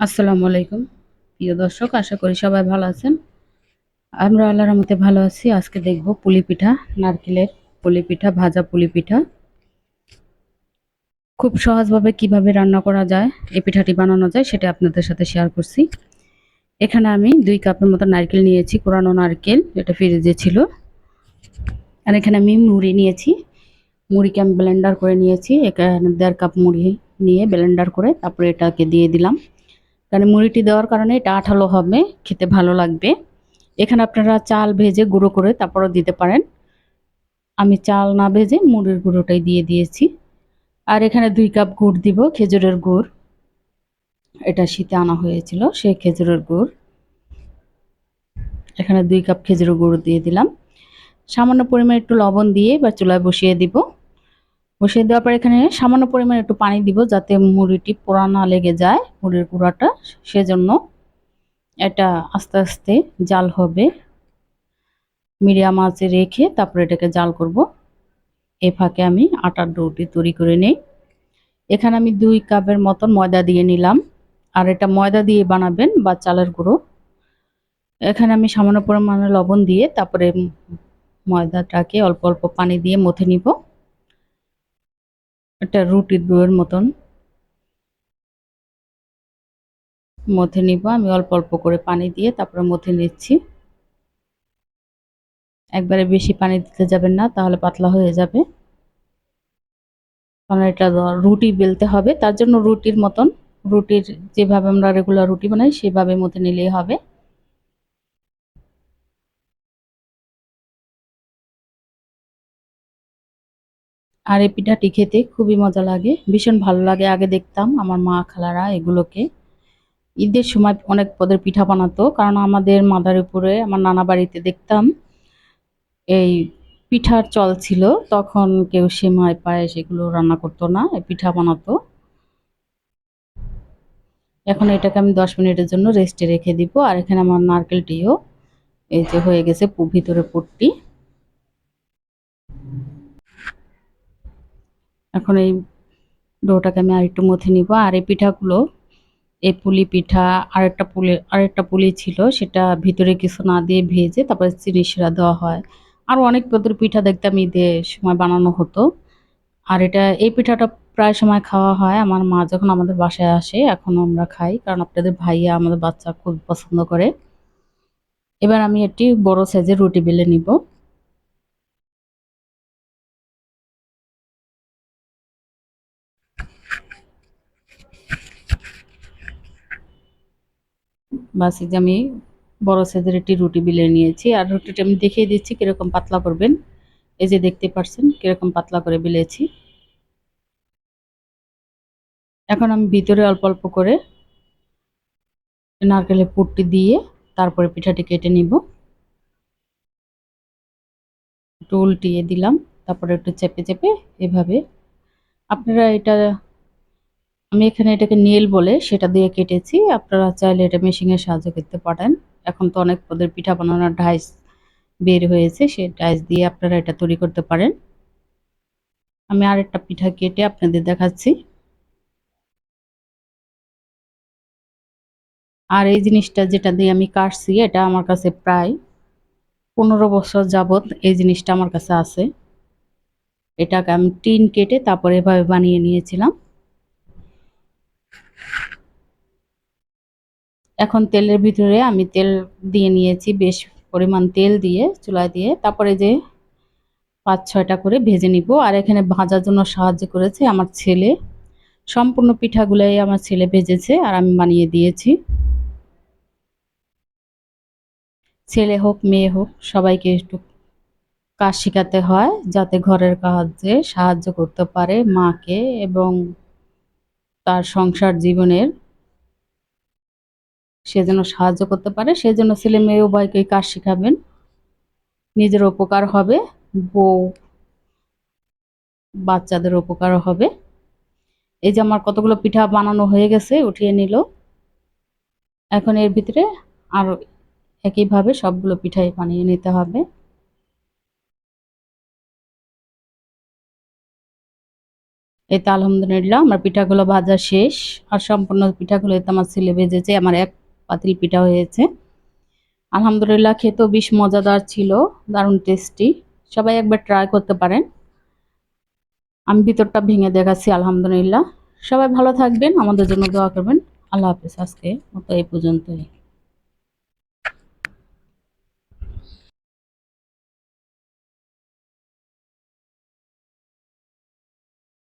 আসসালামু আলাইকুম। প্রিয় দর্শক, আশা করি সবাই ভালো আছেন। আমরা আল্লাহর রহমতে ভালো আছি। আজকে দেখব পুলি পিঠা, নারকেলের পুলি পিঠা, ভাজা পুলি পিঠা। খুব সহজভাবে কীভাবে রান্না করা যায়, এই পিঠাটি বানানো যায়, সেটা আপনাদের সাথে শেয়ার করছি। এখানে আমি দুই কাপের মতো নারকেল নিয়েছি, কোরানো নারকেল এটা ফ্রিজে ছিল। আর এখানে আমি মুড়ি নিয়েছি। মুড়িকে আমি ব্লেন্ডার করে নিয়েছি। এখানে দেড় কাপ মুড়ি নিয়ে ব্লেন্ডার করে তারপরে এটাকে দিয়ে দিলাম। কারণ মুড়িটি দেওয়ার কারণে এটা আঠালো হবে, খেতে ভালো লাগবে। এখানে আপনারা চাল ভেজে গুঁড়ো করে তারপরও দিতে পারেন। আমি চাল না ভেজে মুড়ির গুঁড়োটাই দিয়ে দিয়েছি। আর এখানে দুই কাপ গুড় দিব, খেজুরের গুড়। এটা শীতে আনা হয়েছিল, সেই খেজুরের গুড়। এখানে দুই কাপ খেজুরের গুঁড়ো দিয়ে দিলাম। সামান্য পরিমাণ একটু লবণ দিয়ে বা চুলায় বসিয়ে দিব। বসিয়ে দেওয়ার পর এখানে সামান্য পরিমাণ একটু পানি দিব যাতে মুড়িটি পোড়া না লেগে যায়, মুড়ির গুঁড়াটা। সেজন্য এটা আস্তে আস্তে জাল হবে। মিডিয়াম আঁচে রেখে তারপরে এটাকে জাল করব। এ ফাঁকে আমি আটার ডোটি তৈরি করে নেই। এখানে আমি দুই কাপের মতন ময়দা দিয়ে নিলাম। আর এটা ময়দা দিয়ে বানাবেন বা চালের গুঁড়ো। এখানে আমি সামান্য পরিমাণে লবণ দিয়ে তারপরে ময়দাটাকে অল্প অল্প পানি দিয়ে মথে নিব। একটা রুটির ডোয়ের মতন মথে নিব। আমি অল্প অল্প করে পানি দিয়ে তারপরে মথে নিচ্ছি। একবারে বেশি পানি দিতে যাবেন না, তাহলে পাতলা হয়ে যাবে। কারণ এটা রুটি বেলতে হবে, তার জন্য রুটির মতন, রুটির যেভাবে আমরা রেগুলার রুটি বানাই, সেভাবে মধ্যে নিলেই হবে। আর এই পিঠাটি খেতে খুবই মজা লাগে, ভীষণ ভালো লাগে। আগে দেখতাম আমার মা, খালারা এগুলোকে। ঈদের সময় অনেক পদের পিঠা বানাতো, কারণ আমাদের মাদার উপরে, আমার নানা বাড়িতে দেখতাম, এই পিঠার চল ছিল। তখন কেউ সেমাই, পায়েস এগুলো রান্না করতো না পিঠা বানাতো। এখন এটাকে আমি দশ মিনিটের জন্য রেস্টে রেখে দিব। আর এখানে আমার নারকেলটিও, এই যে হয়ে গেছে ভিতরে পুটটি এখন এই ডোটাকে আমি আরেকটু মথে নিব। আর এই পিঠাগুলো, এই পুলি পিঠা আরেকটা পুলি আরেকটা পুলি ছিল, সেটা ভিতরে কিছু না দিয়ে ভেজে তারপরে চিনি শিরা দেওয়া হয়। আরও অনেক পদের পিঠা দেখতাম ঈদের সময় বানানো হতো। আর এটা, এই পিঠাটা প্রায় সময় খাওয়া হয়। আমার মা যখন আমাদের বাসায় আসে এখনও আমরা খাই, কারণ আপনাদের ভাইয়া আমাদের বাচ্চা খুব পছন্দ করে। এবার আমি একটি বড় সাইজের রুটি বেলে নিব। বাস যে আমি বড় সাইজের একটি রুটি বিলে নিয়েছি। আর রুটিটা আমি দেখিয়ে দিচ্ছি কীরকম পাতলা করবেন। এই যে দেখতে পাচ্ছেন কীরকম পাতলা করে বিলেছি। এখন আমি ভিতরে অল্প অল্প করে নারকেলের পুরটি দিয়ে তারপরে পিঠাটি কেটে নিব। একটু উল্টিয়ে দিলাম, তারপরে একটু চেপে চেপে এভাবে। আপনারা এটা আমি এখানে এটাকে নীল বলে সেটা দিয়ে কেটেছি। আপনারা চাইলে এটা মেশিনের সাহায্য করতে পারেন। এখন তো অনেক পদের পিঠা বানানোর ডাইস বের হয়েছে সেই ডাইস দিয়ে আপনারা এটা তৈরি করতে পারেন। আমি আরেকটা পিঠা কেটে আপনাদের দেখাচ্ছি। আর এই জিনিসটা যেটা দিয়ে আমি কাটছি, এটা আমার কাছে প্রায় পনেরো বছর যাবৎ এই জিনিসটা আমার কাছে আছে। এটাকে আমি টিন কেটে তারপরে এভাবে বানিয়ে নিয়েছিলাম। এখন তেলের ভিতরে আমি তেল দিয়ে নিয়েছি, বেশ পরিমাণ তেল দিয়ে, চুলায় দিয়ে। তারপরে যে পাঁচ ছয়টা করে ভেজে নিব। আর এখানে ভাজার জন্য সাহায্য করেছে আমার ছেলে। সম্পূর্ণ পিঠাগুলাই আমার ছেলে ভেজেছে আর আমি বানিয়ে দিয়েছি। ছেলে হোক, মেয়ে হোক, সবাইকে একটু কাজ শেখাতে হয়, যাতে ঘরের কাজে সাহায্য করতে পারে মাকে এবং তার সংসার জীবনের সে যেন সাহায্য করতে পারে সেজন্য ছেলে মেয়ে উভয়কে কাজ শেখাবেন। নিজের উপকার হবে, বউ বাচ্চাদের উপকার হবে। এই যে আমার কতগুলো পিঠা বানানো হয়ে গেছে, উঠিয়ে নিল। এখন এর ভিতরে আর একইভাবে সবগুলো পিঠাই বানিয়ে নিতে হবে। এই আলহামদুলিল্লাহ, আমার পিঠাগুলো ভাজা শেষ। আর সম্পূর্ণ পিঠাগুলো এতে আমার ছেলে ভেজেছে, আমার এক পাতিল পিঠা হয়েছে। আলহামদুলিল্লাহ, খেতেও বেশ মজাদার ছিল, দারুণ টেস্টি সবাই একবার ট্রাই করতে পারেন। আমি ভিতরটা ভেঙে দেখাচ্ছি, আলহামদুলিল্লাহ। সবাই ভালো থাকবেন, আমাদের জন্য দোয়া করবেন। আল্লাহ হাফিজ আজকে মতো এই পর্যন্তই।